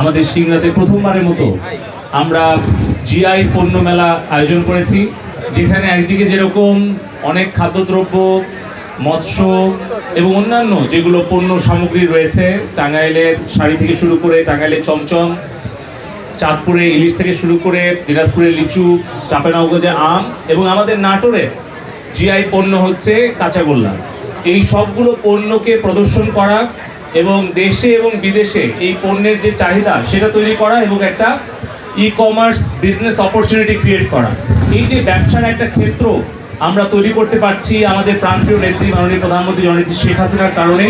আমাদের সিংড়াতে প্রথমবারের মতো আমরা জিআই পণ্য মেলা আয়োজন করেছি, যেখানে একদিকে যেরকম অনেক খাদ্যদ্রব্য, মৎস্য এবং অন্যান্য যেগুলো পণ্য সামগ্রী রয়েছে, টাঙ্গাইলের শাড়ি থেকে শুরু করে টাঙ্গাইলের চমচম চাঁদপুরে ইলিশ থেকে শুরু করে দিনাজপুরের লিচু চাপেনগজে আম এবং আমাদের নাটোরে জিআই পণ্য হচ্ছে কাঁচাগোল্লা এই সবগুলো পণ্যকে প্রদর্শন করা এবং দেশে এবং বিদেশে এই পণ্যের যে চাহিদা, সেটা তৈরি করা এবং একটা e commerce business opportunity create করা। এই যে ব্যবসার একটা ক্ষেত্র আমরা তৈরি করতে পারছি আমাদের প্রান্তীয় নেত্রী মাননীয় প্রধানমন্ত্রী জননেত্রী শেখ হাসিনার কারণে,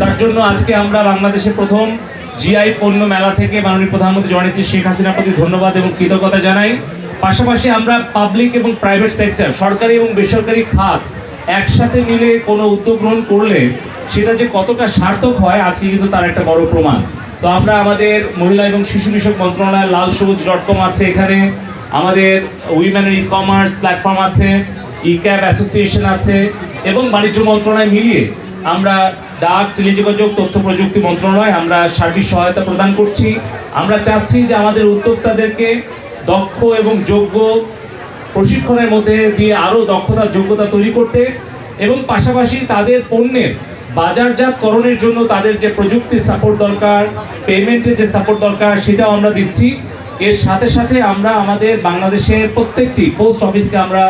তার জন্য আজকে আমরা বাংলাদেশে প্রথম জিআই পণ্য মেলা থেকে মাননীয় প্রধানমন্ত্রী জননেত্রী শেখ হাসিনার প্রতি ধন্যবাদ এবং কৃতজ্ঞতা জানাই। পাশাপাশি আমরা পাবলিক এবং প্রাইভেট সেক্টর সরকারি এবং বেসরকারি খাত একসাথে মিলে কোনো উদ্যোগ গ্রহণ করলে সেটা যে কতটা সার্থক হয়, আজকে কিন্তু তার একটা বড় প্রমাণ। তো আমরা আমাদের মহিলা এবং শিশু বিষয়ক মন্ত্রণালয় লাল সবুজ ডট কম আছে এখানে। আমাদের উইমেনের ই কমার্স প্ল্যাটফর্ম আছে ই ক্যাব অ্যাসোসিয়েশন আছে, এবং বাণিজ্য মন্ত্রণালয় মিলিয়ে আমরা ডাক, টেলিযোগাযোগ, তথ্য প্রযুক্তি মন্ত্রণালয় আমরা সার্বিক সহায়তা প্রদান করছি। আমরা চাচ্ছি যে আমাদের উদ্যোক্তাদেরকে দক্ষ এবং যোগ্য প্রশিক্ষণের মধ্যে দিয়ে আরও দক্ষতা, যোগ্যতা তৈরি করতে এবং পাশাপাশি তাদের পণ্যের বাজারজাতকরণের জন্য তাদের যে প্রযুক্তির সাপোর্ট দরকার পেমেন্টের যে সাপোর্ট দরকার, সেটাও আমরা দিচ্ছি। এর সাথে সাথে আমরা আমাদের বাংলাদেশের প্রত্যেকটি পোস্ট অফিসকে আমরা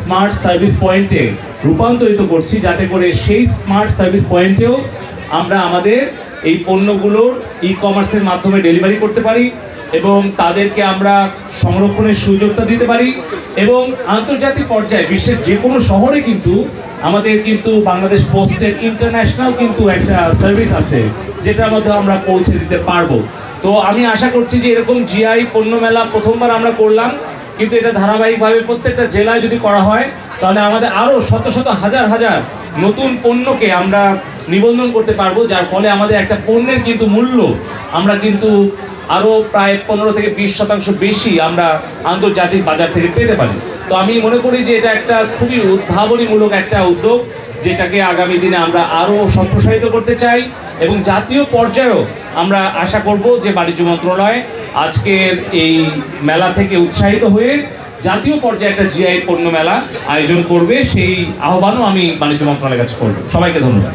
স্মার্ট সার্ভিস পয়েন্টে রূপান্তরিত করছি, যাতে করে সেই স্মার্ট সার্ভিস পয়েন্টেও আমরা আমাদের এই পণ্যগুলোর ই কমার্সের মাধ্যমে ডেলিভারি করতে পারি। এবং তাদেরকে আমরা সংরক্ষণের সুযোগটা দিতে পারি এবং আন্তর্জাতিক পর্যায়ে বিশ্বের যে কোনো শহরে কিন্তু আমাদের কিন্তু বাংলাদেশ পোস্টের ইন্টারন্যাশনাল কিন্তু একটা সার্ভিস আছে, যেটার মধ্যে আমরা পৌঁছে দিতে পারব। তো আমি আশা করছি যে এরকম জিআই পণ্য মেলা প্রথমবার আমরা করলাম, কিন্তু এটা ধারাবাহিকভাবে প্রত্যেকটা জেলায় যদি করা হয়, তাহলে আমাদের আরও শত শত হাজার হাজার নতুন পণ্যকে আমরা নিবন্ধন করতে পারব, যার ফলে আমাদের একটা পণ্যের কিন্তু মূল্য আমরা কিন্তু আরও প্রায় পনেরো থেকে বিশ শতাংশ বেশি আমরা আন্তর্জাতিক বাজার থেকে পেতে পারি। তো আমি মনে করি যে এটা একটা খুবই উদ্ভাবনীমূলক একটা উদ্যোগ, যেটাকে আগামী দিনে আমরা আরও সম্প্রসারিত করতে চাই এবং জাতীয় পর্যায়েও আমরা আশা করব যে বাণিজ্য মন্ত্রণালয় আজকের এই মেলা থেকে উৎসাহিত হয়ে জাতীয় পর্যায়ে একটা জিআই পণ্য মেলা আয়োজন করবে। সেই আহ্বানও আমি বাণিজ্য মন্ত্রণালয়ের কাছে করব। সবাইকে ধন্যবাদ।